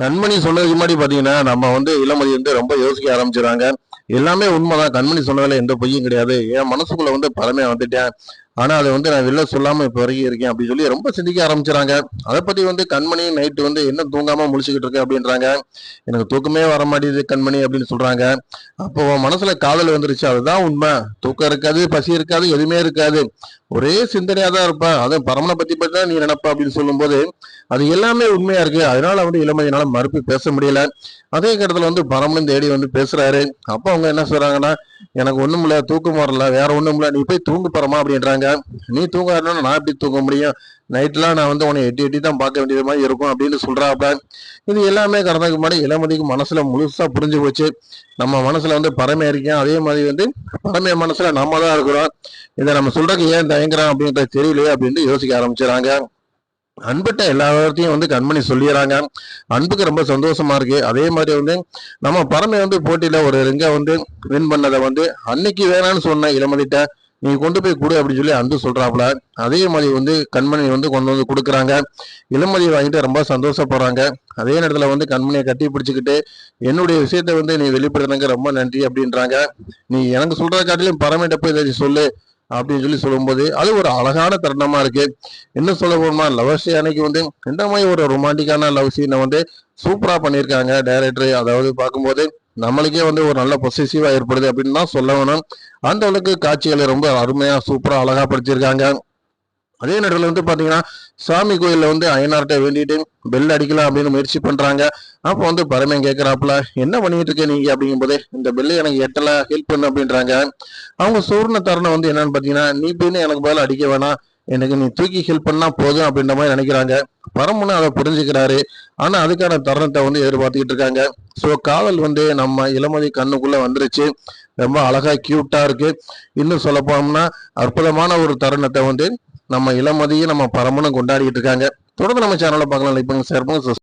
கண்மணி சொன்னதுக்கு முன்னாடி பாத்தீங்கன்னா நம்ம வந்து இளமதி வந்து ரொம்ப யோசிக்க ஆரம்பிச்சிடறாங்க எல்லாமே உண்மைதான். கண்மணி சொன்னதுல எந்த பொய்யும் கிடையாது. என் மனசுக்குள்ள வந்து பழமையா வந்துட்டேன். ஆனால் அதை வந்து நான் வெளில சொல்லாமல் இப்போ வரைக்கும் இருக்கேன் அப்படின்னு சொல்லி ரொம்ப சிந்திக்க ஆரம்பிச்சிடறாங்க அதை பற்றி வந்து கண்மணி நைட்டு வந்து என்ன தூங்காமல் முழிச்சுக்கிட்டு இருக்கு அப்படின்றாங்க. எனக்கு தூக்கமே வர மாட்டேங்குது கண்மணி அப்படின்னு சொல்கிறாங்க அப்போ மனசில் காதல் வந்துருச்சு. அதுதான் உண்மை. தூக்கம் இருக்காது பசி இருக்காது எதுவுமே இருக்காது. ஒரே சிந்தனையாக தான் இருப்பேன். அதுவும் பரமனை பற்றி பற்றி தான் நீ நினைப்ப அப்படின்னு சொல்லும்போது அது எல்லாமே உண்மையாக இருக்குது அதனால வந்து இளமையினால் மறுப்பு பேச முடியல. அதே கட்டத்தில் வந்து பரமனும் தேடி வந்து பேசுகிறாரு அப்போ அவங்க என்ன சொல்கிறாங்கன்னா எனக்கு ஒன்றும் இல்லை தூக்கம் வரல வேற ஒன்றும் இல்லை நீ போய் தூங்கு பரமா அப்படின்றாங்க. நீ தூங்காருன்னா நான் எப்படி தூங்க முடியும்? நைட்லாம் நான் வந்து உன்னை எட்டி எட்டி தான் பார்க்க வேண்டியது மாதிரி இருக்கும் அப்படின்னு சொல்றாப்ப இது எல்லாமே கடந்ததுக்கு முன்னாடி இளமதிக்கு மனசுல முழுசா புரிஞ்சு போச்சு. நம்ம மனசுல வந்து பறமை இருக்கேன் அதே மாதிரி வந்து பறமை மனசுல நம்ம தான் இருக்கிறோம். இதை நம்ம சொல்றதுக்கு ஏன் தயங்குறோம் அப்படின்றது தெரியலையே அப்படின்னு யோசிக்க ஆரம்பிச்சுறாங்க. அன்புட்ட எல்லா வந்து கண்மணி சொல்லிடுறாங்க. அன்புக்கு ரொம்ப சந்தோஷமா இருக்கு. அதே மாதிரி வந்து நம்ம பறமை வந்து போட்டியில ஒரு ரெங்க வந்து வின் பண்ணதை வந்து அன்னைக்கு வேணான்னு சொன்ன இளமதிட்ட நீ கொண்டு போய் கொடு அப்படின்னு சொல்லி அன்பு சொல்றாப்புல. அதே மாதிரி வந்து கண்மணி வந்து கொண்டு வந்து கொடுக்குறாங்க. இளமதி வாங்கிட்டு ரொம்ப சந்தோஷப்படுறாங்க. அதே நேரத்தில் வந்து கண்மணியை கட்டி பிடிச்சிக்கிட்டு என்னுடைய விஷயத்த வந்து நீ வெளிப்படுத்தினங்க ரொம்ப நன்றி அப்படின்றாங்க. நீ எனக்கு சொல்றத காட்டிலும் பரமேட்ட போய் ஏதாச்சும் சொல்லு அப்படின்னு சொல்லி சொல்லும்போது அது ஒரு அழகான தருணமா இருக்கு. என்ன சொல்ல போகணுமா லவ் அன்னைக்கு வந்து இந்த மாதிரி ஒரு ரொமான்டிக்கான லவ் சீனை வந்து சூப்பரா பண்ணியிருக்காங்க டைரக்டர். அதாவது பார்க்கும்போது நம்மளுக்கே வந்து ஒரு நல்ல பொசிசிவா ஏற்படுது அப்படின்னு தான் சொல்ல வேணும். அந்த அளவுக்கு காட்சிகளை ரொம்ப அருமையா சூப்பரா அழகா படிச்சிருக்காங்க. அதே நேரத்தில் வந்து பார்த்தீங்கன்னா சாமி கோயிலில் வந்து அயனார்ட்ட வேண்டிட்டு பெல் அடிக்கலாம் அப்படின்னு முயற்சி பண்ணுறாங்க அப்போ வந்து பரமையன் கேட்குறாப்புல என்ன பண்ணிட்டு இருக்க நீங்க? அப்படிங்கும்போது இந்த பெல்லு எனக்கு எட்டல ஹெல்ப் பண்ணு அப்படின்றாங்க. அவங்க சூர்ண தருணம் வந்து என்னன்னு பார்த்தீங்கன்னா நீ போய் எனக்கு பதில் அடிக்க வேணாம். எனக்கு நீ தூக்கி ஹெல்ப் பண்ணா போதும் அப்படின்ற மாதிரி நினைக்கிறாங்க. பரமுன்னு அதை புரிஞ்சுக்கிறாரு. ஆனால் அதுக்கான தருணத்தை வந்து எதிர்பார்த்துக்கிட்டு இருக்காங்க. ஸோ காதல் வந்து நம்ம இளமதி கண்ணுக்குள்ளே வந்துருச்சு. ரொம்ப அழகா க்யூட்டாக இருக்கு. இன்னும் சொல்ல போனோம்னா அற்புதமான ஒரு தருணத்தை வந்து நம்ம இளமதியை நம்ம பரமனும் கொண்டாடிட்டு இருக்காங்க. தொடர்ந்து நம்ம சேனலை பார்க்கலாம். லைக் பண்ணுங்க ஷேர் பண்ணுங்க